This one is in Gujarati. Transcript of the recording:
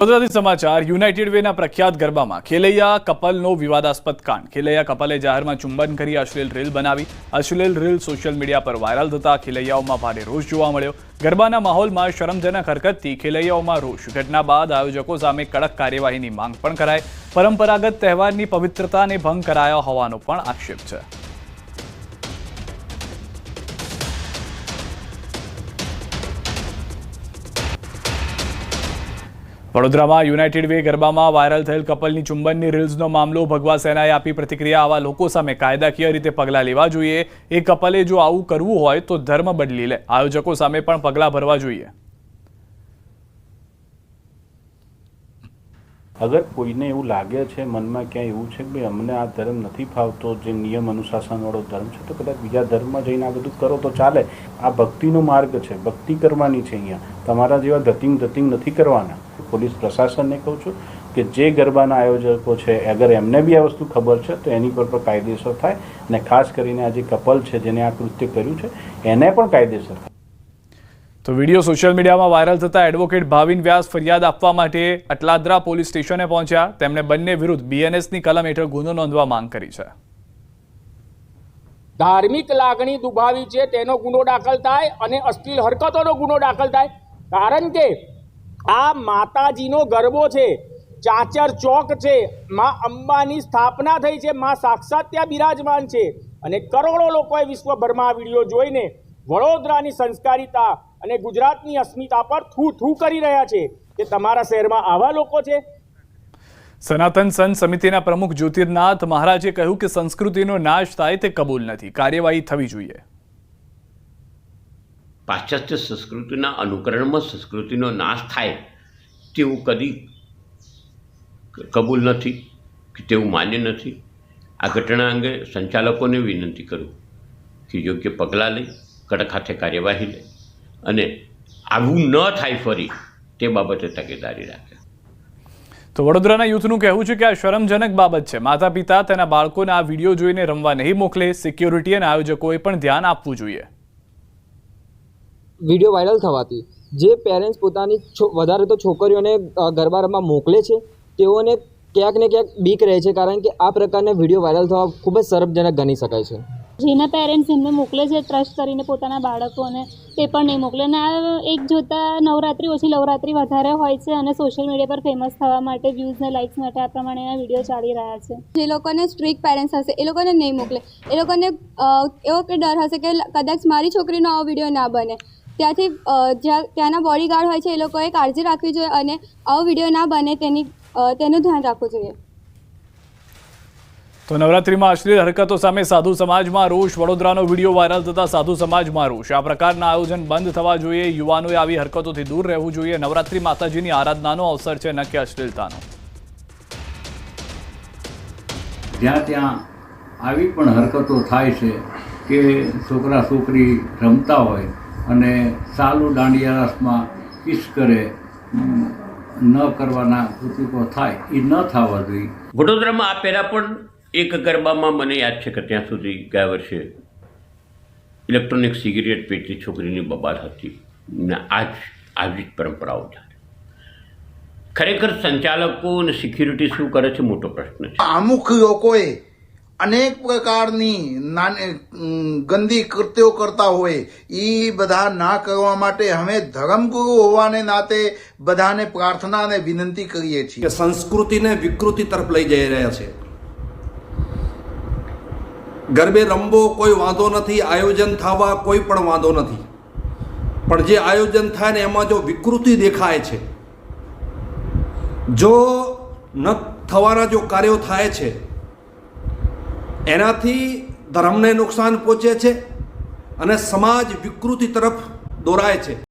વડોદરાથી સમાચાર, યુનાઇટેડ વેના પ્રખ્યાત ગરબામાં ખેલૈયા કપલનો વિવાદાસ્પદ કાંડ. ખેલૈયા કપલે જાહેરમાં ચુંબન કરી અશ્લીલ રીલ બનાવી. અશ્લીલ રીલ સોશિયલ મીડિયા પર વાયરલ થતા ખેલૈયાઓમાં ભારે રોષ જોવા મળ્યો. ગરબાના માહોલમાં શરમજનક હરકતથી ખેલૈયાઓમાં રોષ. ઘટના બાદ આયોજકો સામે કડક કાર્યવાહીની માંગ પણ કરાઈ. પરંપરાગત તહેવારની પવિત્રતાને ભંગ કરાયો હોવાનો પણ આક્ષેપ છે. વડોદરામાં યુનાઇટેડ વે ગરબામાં વાયરલ થયેલ કપલની ચુંબનની રીલ્સનો મામલો ભગવા સેનાએ આપી પ્રતિક્રિયા, આવા લોકો સામે કાયદાકીય રીતે પગલાં લેવા જોઈએ. એ કપલે જો આવું કરવું હોય તો ધર્મ બદલી લે. આયોજકો સામે પણ પગલાં ભરવા જોઈએ. અગર કોઈને એવું લાગે છે, મનમાં ક્યાંય એવું છે કે ભાઈ અમને આ ધર્મ નથી ફાવતો, જે નિયમ અનુશાસનવાળો ધર્મ છે, તો કદાચ બીજા ધર્મમાં જઈને આ બધું કરો તો ચાલે. આ ભક્તિનો માર્ગ છે. ભક્તિ કરવાની છે અહીંયા. તમારા જેવા ધતિંગ ધતિંગ નથી કરવાના. પોલીસ પ્રશાસનને કહું છું કે જે ગરબાના આયોજકો છે અગર એમને બી આ વસ્તુ ખબર છે તો એની પર પણ કાયદેસર થાય અને ખાસ કરીને આ જે કપલ છે જેને આ કૃત્ય કર્યું છે એને પણ કાયદેસર થાય. તો વીડિયો સોશિયલ મીડિયામાં વાયરલ થતા એડવોકેટ ભાવિન વ્યાસ ફરિયાદ આપવા માટે અટલાદરા પોલીસ સ્ટેશને પહોંચ્યા. તેમણે બંને વિરુદ્ધ બીએનએસની કલમ હેઠળ ગુનો નોંધવા માંગ કરી છે. ધાર્મિક લાગણી દુભાવી છે તેનો ગુનો દાખલ થાય અને અશ્લીલ હરકતોનો ગુનો દાખલ થાય. કારણ કે આ માતાજીનો ગરબો છે. ચાચર ચોક છે. માં અંબાની સ્થાપના થઈ છે. માં સાક્ષાત ત્યાં બિરાજમાન છે. અને કરોડો લોકોએ વિશ્વભરમાં આ વીડિયો જોઈને વડોદરાની સંસ્કારિતા અને ગુજરાતની અસ્મિતા પર થૂ થૂ કરી રહ્યા છે. કે તમારા શહેરમાં આવા લોકો છે? સનાતન સંત સમિતિના પ્રમુખ જ્યોતિર્નાથ મહારાજે કહ્યું કે સંસ્કૃતિનો નાશ થાય તે કબૂલ નથી. કાર્યવાહી થવી જોઈએ. પાશ્ચાત્ય સંસ્કૃતિના અનુકરણમાં સંસ્કૃતિનો નાશ થાય તેવું કદી કબૂલ નથી કે તેવું માન્ય નથી. આ ઘટના અંગે સંચાલકોને વિનંતી કરું કે યોગ્ય પગલાં લઈ, કડક હાથે કાર્યવાહી લે અને આવું ન થાય ફરી તે બાબતે તકેદારી રાખે. તો વડોદરાના યુથનું કહેવું છે કે આ શરમજનક બાબત છે. માતા પિતા તેના બાળકોને આ વીડિયો જોઈને રમવા નહીં મોકલે, સિક્યોરિટી અને આયોજકોએ પણ ધ્યાન આપવું જોઈએ. વીડિયો વાયરલ થવાથી. જે પેરેન્ટ્સ પોતાની છો- વધારે તો છોકરીઓને ગરબા રમવા મોકલે છે તેઓને ક્યાંક ને ક્યાંક બીક રહે છે કારણ કે આ પ્રકારના વીડિયો વાયરલ થવા ખૂબ જ શરમજનક ગણી શકાય છે. જેના પેરેન્ટ્સ એમને મોકલે છે ટ્રસ્ટ કરીને પોતાના બાળકોને તે પણ નહીં મોકલે. અને આ એક જોતા નવરાત્રિ ઓછી નવરાત્રિ વધારે હોય છે અને સોશિયલ મીડિયા પર ફેમસ થવા માટે વ્યૂઝ ને લાઇક્સ માટે આ પ્રમાણેના વીડિયો ચાલી રહ્યા છે. જે લોકોને સ્ટ્રિક્ટ પેરેન્ટ્સ હશે એ લોકોને નહીં મોકલે. એ લોકોને એવો કે ડર હશે કે કદાચ મારી છોકરીનો આવો વીડિયો ના બને. ત્યાંથી જ્યાં ત્યાંના બોડીગાર્ડ હોય છે એ લોકોએ કાળજી રાખવી જોઈએ અને આવો વીડિયો ના બને તેની તેનું ધ્યાન રાખવું જોઈએ. તો નવરાત્રીમાં અશ્લીલ હરકતો સામે સાધુ સમાજમાં રોષ. વડોદરાનો વીડિયો વાયરલ થતા સાધુ સમાજમાં રોષ. આ પ્રકારના આયોજન બંધ થવા જોઈએ. યુવાનોએ આવી હરકતોથી દૂર રહેવું જોઈએ. નવરાત્રી માતાજીની આરાધનાનો અવસર છે ન કે અશ્લીલતાનો. જ્યાં ત્યાં આવી પણ હરકતો થાય છે કે છોકરા છોકરી રમતા હોય અને સાલું દાંડિયા રસમાં કિસ કરે ન કરવાના કૃતિકો થાય એ ન થવા જોઈએ. વડોદરામાં આ પહેલાં પણ એક ગરબામાં મને યાદ છે કે ત્યાં સુધી ગયા વર્ષે ઇલેક્ટ્રોનિક સિગરેટ પેટી છોકરીની બબાલ હતી ને આજ આવી જ પરંપરાઓ છે ખરેખર સંચાલકો અને સિક્યુરિટી શું કરે છે મોટો પ્રશ્ન છે. અમુક લોકોએ અનેક પ્રકારની ગંદી કૃત્યો કરતા હોય એ બધા ના કરવા માટે અમે ધર્મગુરુ હોવાને નાતે બધાને પ્રાર્થના અને વિનંતી કરીએ છીએ. સંસ્કૃતિને વિકૃતિ તરફ લઈ જઈ રહ્યા છે. ગરબે રમવો કોઈ વાંધો નથી, આયોજન થવા કોઈ પણ વાંધો નથી. પણ જે આયોજન થાય ને એમાં જો વિકૃતિ દેખાય છે, જો ન થવાના જો કાર્યો થાય છે એનાથી ધર્મને નુકસાન પહોંચે છે અને સમાજ વિકૃતિ તરફ દોરાય છે.